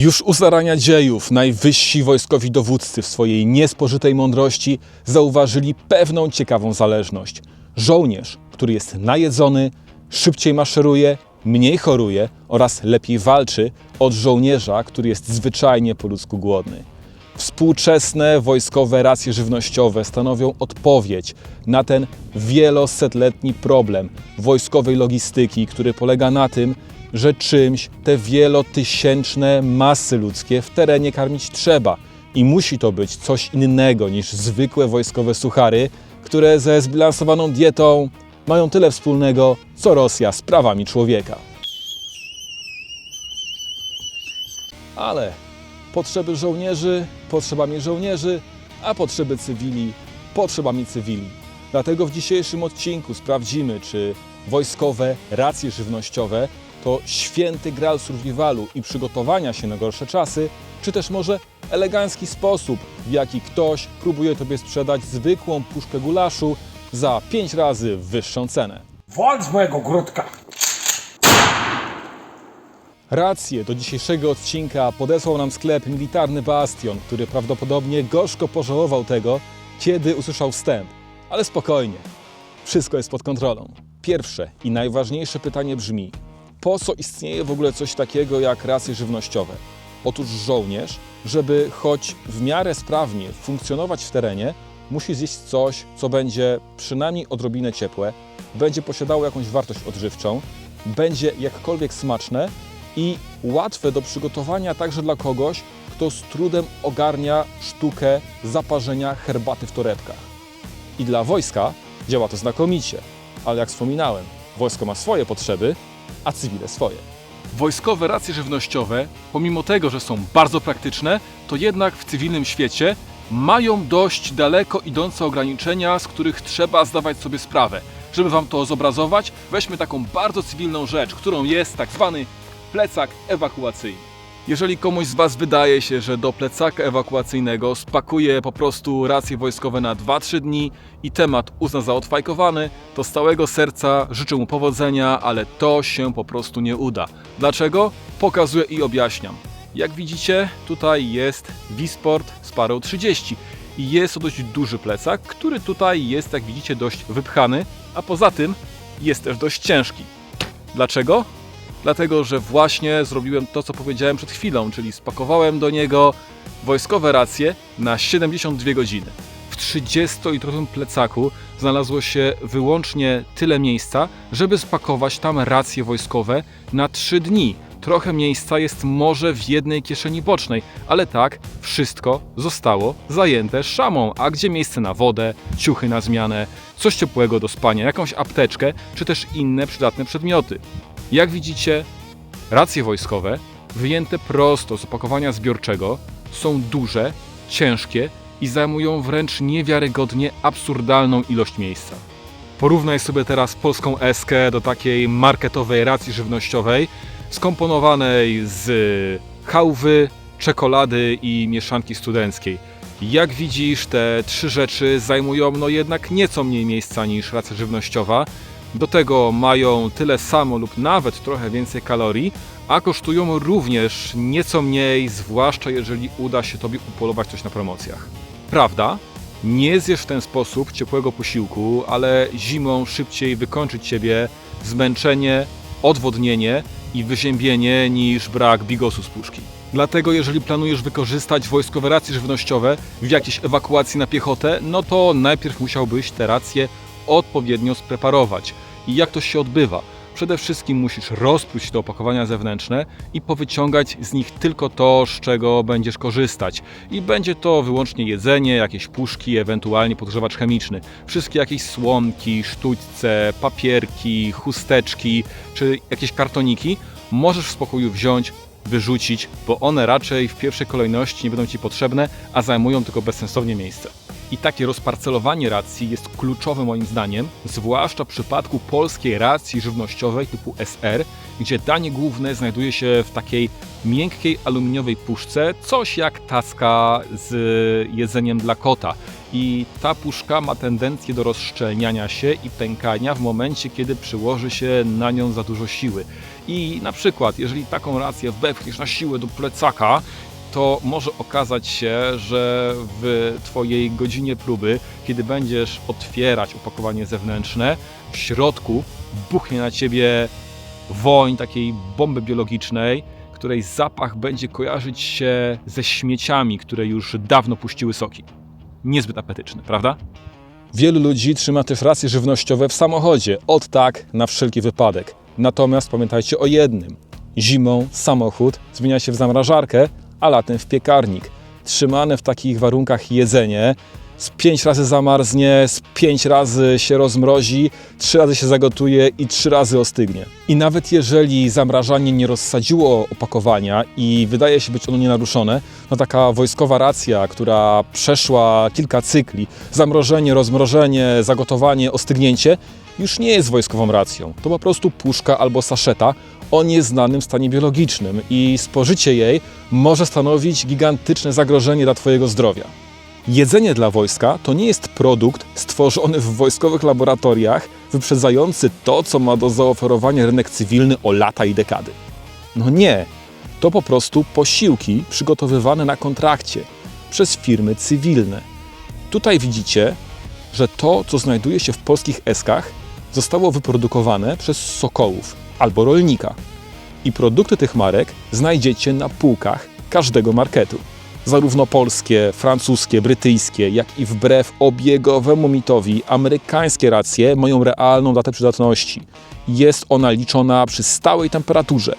Już u zarania dziejów najwyżsi wojskowi dowódcy w swojej niespożytej mądrości zauważyli pewną ciekawą zależność. Żołnierz, który jest najedzony, szybciej maszeruje, mniej choruje oraz lepiej walczy od żołnierza, który jest zwyczajnie po ludzku głodny. Współczesne wojskowe racje żywnościowe stanowią odpowiedź na ten wielosetletni problem wojskowej logistyki, który polega na tym, że czymś te wielotysięczne masy ludzkie w terenie karmić trzeba. I musi to być coś innego niż zwykłe wojskowe suchary, które ze zbilansowaną dietą mają tyle wspólnego, co Rosja z prawami człowieka. Ale potrzeby żołnierzy potrzebami żołnierzy, a potrzeby cywili potrzebami cywili. Dlatego w dzisiejszym odcinku sprawdzimy, czy wojskowe racje żywnościowe to święty gral survivalu i przygotowania się na gorsze czasy, czy też może elegancki sposób, w jaki ktoś próbuje tobie sprzedać zwykłą puszkę gulaszu za 5 razy wyższą cenę. Wal z mojego grudka! Rację do dzisiejszego odcinka podesłał nam sklep Militarny Bastion, który prawdopodobnie gorzko pożałował tego, kiedy usłyszał wstęp. Ale spokojnie, wszystko jest pod kontrolą. Pierwsze i najważniejsze pytanie brzmi: po co istnieje w ogóle coś takiego jak racje żywnościowe? Otóż żołnierz, żeby choć w miarę sprawnie funkcjonować w terenie, musi zjeść coś, co będzie przynajmniej odrobinę ciepłe, będzie posiadało jakąś wartość odżywczą, będzie jakkolwiek smaczne i łatwe do przygotowania także dla kogoś, kto z trudem ogarnia sztukę zaparzenia herbaty w torebkach. I dla wojska działa to znakomicie, ale jak wspominałem, wojsko ma swoje potrzeby, a cywile swoje. Wojskowe racje żywnościowe, pomimo tego, że są bardzo praktyczne, to jednak w cywilnym świecie mają dość daleko idące ograniczenia, z których trzeba zdawać sobie sprawę. Żeby Wam to zobrazować, weźmy taką bardzo cywilną rzecz, którą jest tak zwany plecak ewakuacyjny. Jeżeli komuś z Was wydaje się, że do plecaka ewakuacyjnego spakuje po prostu racje wojskowe na 2-3 dni i temat uzna za odfajkowany, to z całego serca życzę mu powodzenia, ale to się po prostu nie uda. Dlaczego? Pokazuję i objaśniam. Jak widzicie, tutaj jest Wisport Sparrow 30 i jest to dość duży plecak, który tutaj jest, jak widzicie, dość wypchany, a poza tym jest też dość ciężki. Dlaczego? Dlatego, że właśnie zrobiłem to, co powiedziałem przed chwilą, czyli spakowałem do niego wojskowe racje na 72 godziny. W 30-litrowym plecaku znalazło się wyłącznie tyle miejsca, żeby spakować tam racje wojskowe na 3 dni. Trochę miejsca jest może w jednej kieszeni bocznej, ale tak wszystko zostało zajęte szamą. A gdzie miejsce na wodę, ciuchy na zmianę, coś ciepłego do spania, jakąś apteczkę, czy też inne przydatne przedmioty? Jak widzicie, racje wojskowe, wyjęte prosto z opakowania zbiorczego, są duże, ciężkie i zajmują wręcz niewiarygodnie absurdalną ilość miejsca. Porównaj sobie teraz polską eskę do takiej marketowej racji żywnościowej, skomponowanej z chałwy, czekolady i mieszanki studenckiej. Jak widzisz, te trzy rzeczy zajmują no jednak nieco mniej miejsca niż racja żywnościowa. Do tego mają tyle samo lub nawet trochę więcej kalorii, a kosztują również nieco mniej, zwłaszcza jeżeli uda się Tobie upolować coś na promocjach. Prawda? Nie zjesz w ten sposób ciepłego posiłku, ale zimą szybciej wykończy Ciebie zmęczenie, odwodnienie i wyziębienie niż brak bigosu z puszki. Dlatego jeżeli planujesz wykorzystać wojskowe racje żywnościowe w jakiejś ewakuacji na piechotę, no to najpierw musiałbyś te racje odpowiednio spreparować. I jak to się odbywa? Przede wszystkim musisz rozpróć te opakowania zewnętrzne i powyciągać z nich tylko to, z czego będziesz korzystać. I będzie to wyłącznie jedzenie, jakieś puszki, ewentualnie podgrzewacz chemiczny. Wszystkie jakieś słomki, sztućce, papierki, chusteczki czy jakieś kartoniki możesz w spokoju wziąć, wyrzucić, bo one raczej w pierwszej kolejności nie będą Ci potrzebne, a zajmują tylko bezsensownie miejsce. I takie rozparcelowanie racji jest kluczowe moim zdaniem, zwłaszcza w przypadku polskiej racji żywnościowej typu SR, gdzie danie główne znajduje się w takiej miękkiej aluminiowej puszce, coś jak taska z jedzeniem dla kota. I ta puszka ma tendencję do rozszczelniania się i pękania w momencie, kiedy przyłoży się na nią za dużo siły. I na przykład, jeżeli taką rację wepchniesz na siłę do plecaka, to może okazać się, że w Twojej godzinie próby, kiedy będziesz otwierać opakowanie zewnętrzne, w środku buchnie na Ciebie woń takiej bomby biologicznej, której zapach będzie kojarzyć się ze śmieciami, które już dawno puściły soki. Niezbyt apetyczny, prawda? Wielu ludzi trzyma też racje żywnościowe w samochodzie, od tak na wszelki wypadek. Natomiast pamiętajcie o jednym. Zimą samochód zmienia się w zamrażarkę, a latem w piekarnik. Trzymane w takich warunkach jedzenie z pięć razy zamarznie, z pięć razy się rozmrozi, trzy razy się zagotuje i trzy razy ostygnie. I nawet jeżeli zamrażanie nie rozsadziło opakowania i wydaje się być ono nienaruszone, no taka wojskowa racja, która przeszła kilka cykli, zamrożenie, rozmrożenie, zagotowanie, ostygnięcie, już nie jest wojskową racją. To po prostu puszka albo saszeta o nieznanym stanie biologicznym i spożycie jej może stanowić gigantyczne zagrożenie dla Twojego zdrowia. Jedzenie dla wojska to nie jest produkt stworzony w wojskowych laboratoriach, wyprzedzający to, co ma do zaoferowania rynek cywilny o lata i dekady. No nie, to po prostu posiłki przygotowywane na kontrakcie przez firmy cywilne. Tutaj widzicie, że to, co znajduje się w polskich eskach, zostało wyprodukowane przez sokołów albo rolnika. I produkty tych marek znajdziecie na półkach każdego marketu zarówno polskie, francuskie, brytyjskie, jak i wbrew obiegowemu mitowi amerykańskie racje mają realną datę przydatności. Jest ona liczona przy stałej temperaturze,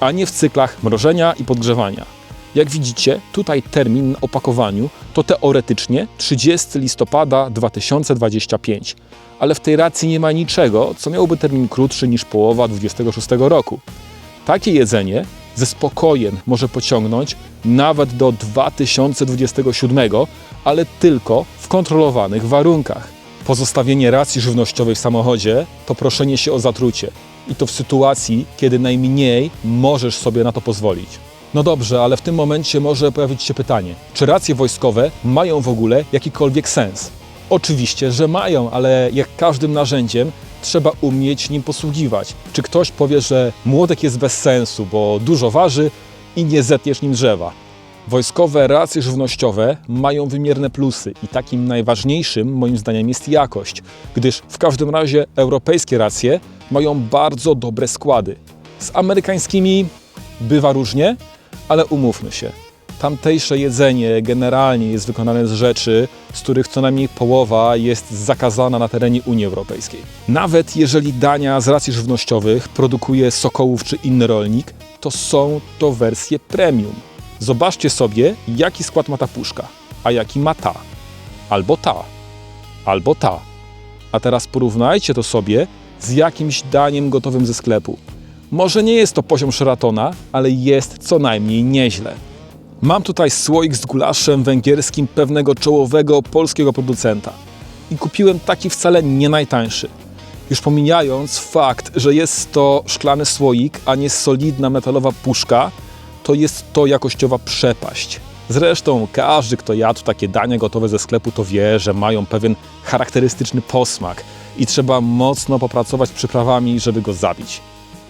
a nie w cyklach mrożenia i podgrzewania. Jak widzicie, tutaj termin na opakowaniu to teoretycznie 30 listopada 2025, ale w tej racji nie ma niczego, co miałoby termin krótszy niż połowa 26 roku. Takie jedzenie ze spokojem może pociągnąć nawet do 2027, ale tylko w kontrolowanych warunkach. Pozostawienie racji żywnościowej w samochodzie to proszenie się o zatrucie. I to w sytuacji, kiedy najmniej możesz sobie na to pozwolić. No dobrze, ale w tym momencie może pojawić się pytanie, czy racje wojskowe mają w ogóle jakikolwiek sens? Oczywiście, że mają, ale jak każdym narzędziem trzeba umieć nim posługiwać. Czy ktoś powie, że młotek jest bez sensu, bo dużo waży i nie zetniesz nim drzewa? Wojskowe racje żywnościowe mają wymierne plusy i takim najważniejszym moim zdaniem jest jakość, gdyż w każdym razie europejskie racje mają bardzo dobre składy. Z amerykańskimi bywa różnie, ale umówmy się. Tamtejsze jedzenie generalnie jest wykonane z rzeczy, z których co najmniej połowa jest zakazana na terenie Unii Europejskiej. Nawet jeżeli dania z racji żywnościowych produkuje Sokołów czy inny rolnik, to są to wersje premium. Zobaczcie sobie, jaki skład ma ta puszka, a jaki ma ta, albo ta, albo ta. A teraz porównajcie to sobie z jakimś daniem gotowym ze sklepu. Może nie jest to poziom Sheratona, ale jest co najmniej nieźle. Mam tutaj słoik z gulaszem węgierskim pewnego czołowego polskiego producenta. I kupiłem taki wcale nie najtańszy. Już pomijając fakt, że jest to szklany słoik, a nie solidna metalowa puszka, to jest to jakościowa przepaść. Zresztą każdy, kto jadł takie dania gotowe ze sklepu, to wie, że mają pewien charakterystyczny posmak i trzeba mocno popracować przyprawami, żeby go zabić.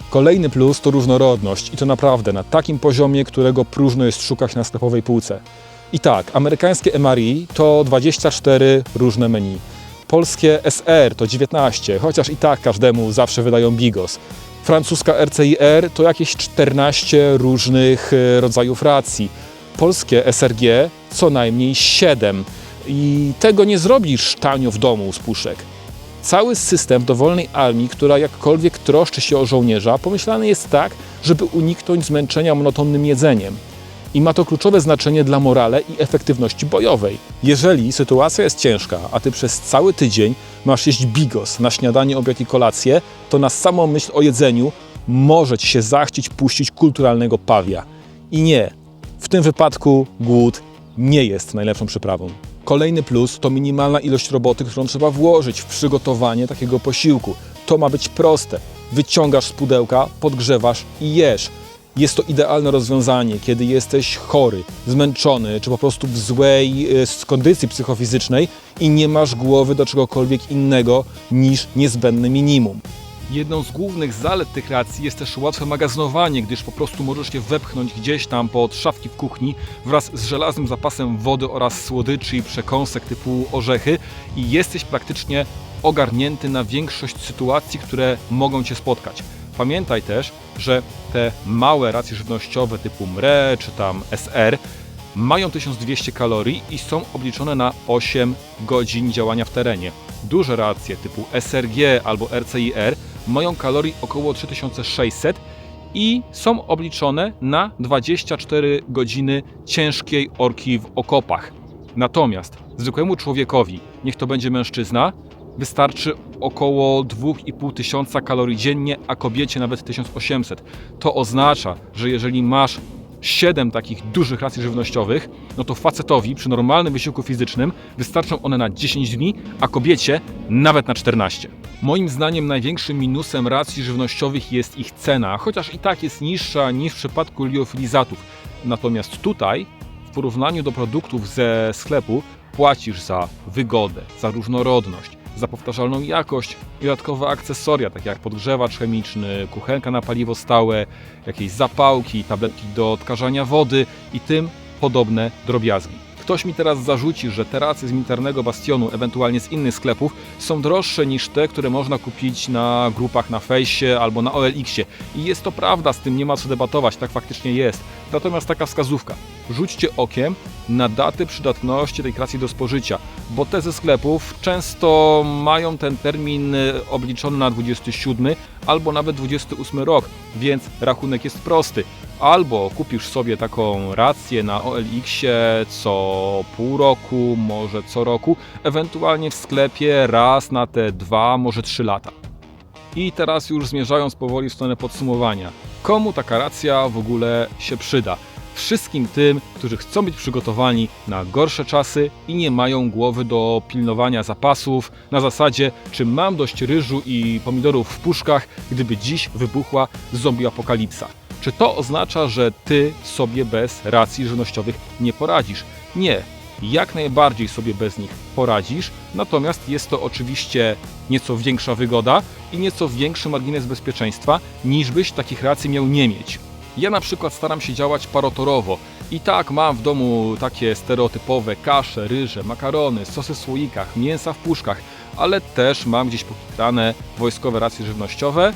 Kolejny plus to różnorodność i to naprawdę na takim poziomie, którego próżno jest szukać na sklepowej półce. I tak, amerykańskie MRI to 24 różne menu. Polskie SR to 19, chociaż i tak każdemu zawsze wydają bigos. Francuska RCIR to jakieś 14 różnych e, rodzajów racji. Polskie SRG co najmniej 7. I tego nie zrobisz tanio w domu z puszek. Cały system dowolnej armii, która jakkolwiek troszczy się o żołnierza, pomyślany jest tak, żeby uniknąć zmęczenia monotonnym jedzeniem. I ma to kluczowe znaczenie dla morale i efektywności bojowej. Jeżeli sytuacja jest ciężka, a ty przez cały tydzień masz jeść bigos na śniadanie, obiad i kolację, to na samą myśl o jedzeniu może ci się zachcieć puścić kulturalnego pawia. I nie, w tym wypadku głód nie jest najlepszą przyprawą. Kolejny plus to minimalna ilość roboty, którą trzeba włożyć w przygotowanie takiego posiłku. To ma być proste. Wyciągasz z pudełka, podgrzewasz i jesz. Jest to idealne rozwiązanie, kiedy jesteś chory, zmęczony, czy po prostu w złej y, kondycji psychofizycznej i nie masz głowy do czegokolwiek innego niż niezbędne minimum. Jedną z głównych zalet tych racji jest też łatwe magazynowanie, gdyż po prostu możesz je wepchnąć gdzieś tam pod szafki w kuchni wraz z żelaznym zapasem wody oraz słodyczy i przekąsek typu orzechy i jesteś praktycznie ogarnięty na większość sytuacji, które mogą Cię spotkać. Pamiętaj też, że te małe racje żywnościowe typu MRE czy tam SR mają 1200 kalorii i są obliczone na 8 godzin działania w terenie. Duże racje typu SRG albo RCIR mają kalorii około 3600 i są obliczone na 24 godziny ciężkiej orki w okopach. Natomiast zwykłemu człowiekowi, niech to będzie mężczyzna, wystarczy około 2,5 tysiąca kalorii dziennie, a kobiecie nawet 1800. To oznacza, że jeżeli masz 7 takich dużych racji żywnościowych, no to facetowi przy normalnym wysiłku fizycznym wystarczą one na 10 dni, a kobiecie nawet na 14. Moim zdaniem największym minusem racji żywnościowych jest ich cena, chociaż i tak jest niższa niż w przypadku liofilizatów. Natomiast tutaj, w porównaniu do produktów ze sklepu, płacisz za wygodę, za różnorodność, za powtarzalną jakość i dodatkowe akcesoria, takie jak podgrzewacz chemiczny, kuchenka na paliwo stałe, jakieś zapałki, tabletki do odkażania wody i tym podobne drobiazgi. Ktoś mi teraz zarzuci, że te racje z militarnego bastionu, ewentualnie z innych sklepów, są droższe niż te, które można kupić na grupach na fejsie albo na OLX-ie. I jest to prawda, z tym nie ma co debatować, tak faktycznie jest. Natomiast taka wskazówka. Rzućcie okiem na daty przydatności tej racji do spożycia, bo te ze sklepów często mają ten termin y, obliczony na 27 albo nawet 28 rok, więc rachunek jest prosty. Albo kupisz sobie taką rację na OLX-ie co pół roku, może co roku, ewentualnie w sklepie raz na te dwa, może trzy lata. I teraz już zmierzając powoli w stronę podsumowania. Komu taka racja w ogóle się przyda? Wszystkim tym, którzy chcą być przygotowani na gorsze czasy i nie mają głowy do pilnowania zapasów na zasadzie, czy mam dość ryżu i pomidorów w puszkach, gdyby dziś wybuchła zombie apokalipsa. Czy to oznacza, że ty sobie bez racji żywnościowych nie poradzisz? Nie, jak najbardziej sobie bez nich poradzisz, natomiast jest to oczywiście nieco większa wygoda i nieco większy margines bezpieczeństwa, niż byś takich racji miał nie mieć. Ja na przykład staram się działać parotorowo i tak mam w domu takie stereotypowe kasze, ryże, makarony, sosy w słoikach, mięsa w puszkach, ale też mam gdzieś pokitrane wojskowe racje żywnościowe,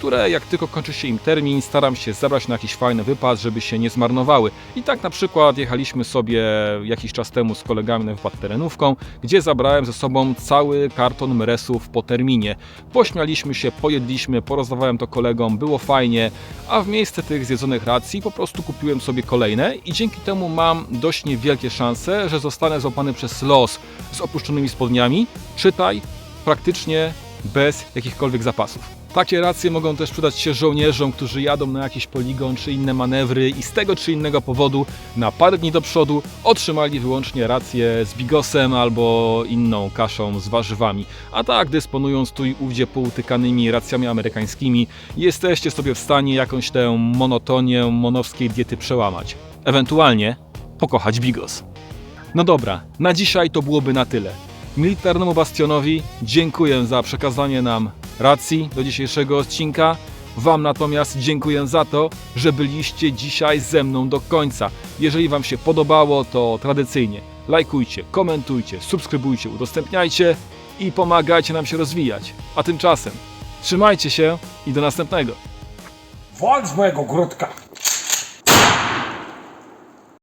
które jak tylko kończy się im termin, staram się zabrać na jakiś fajny wypad, żeby się nie zmarnowały. I tak na przykład jechaliśmy sobie jakiś czas temu z kolegami na wypad terenówką, gdzie zabrałem ze sobą cały karton mresów po terminie. Pośmialiśmy się, pojedliśmy, porozdawałem to kolegom, było fajnie, a w miejsce tych zjedzonych racji po prostu kupiłem sobie kolejne i dzięki temu mam dość niewielkie szanse, że zostanę złapany przez los z opuszczonymi spodniami, czytaj, praktycznie bez jakichkolwiek zapasów. Takie racje mogą też przydać się żołnierzom, którzy jadą na jakiś poligon czy inne manewry i z tego czy innego powodu na parę dni do przodu otrzymali wyłącznie rację z bigosem albo inną kaszą z warzywami. A tak, dysponując tu i ówdzie poutykanymi racjami amerykańskimi, jesteście sobie w stanie jakąś tę monotonię monowskiej diety przełamać. Ewentualnie pokochać bigos. No dobra, na dzisiaj to byłoby na tyle. Militarnemu Bastionowi dziękuję za przekazanie nam racji do dzisiejszego odcinka. Wam natomiast dziękuję za to, że byliście dzisiaj ze mną do końca. Jeżeli Wam się podobało, to tradycyjnie lajkujcie, komentujcie, subskrybujcie, udostępniajcie i pomagajcie nam się rozwijać. A tymczasem trzymajcie się i do następnego. Wal z mojego ogródka!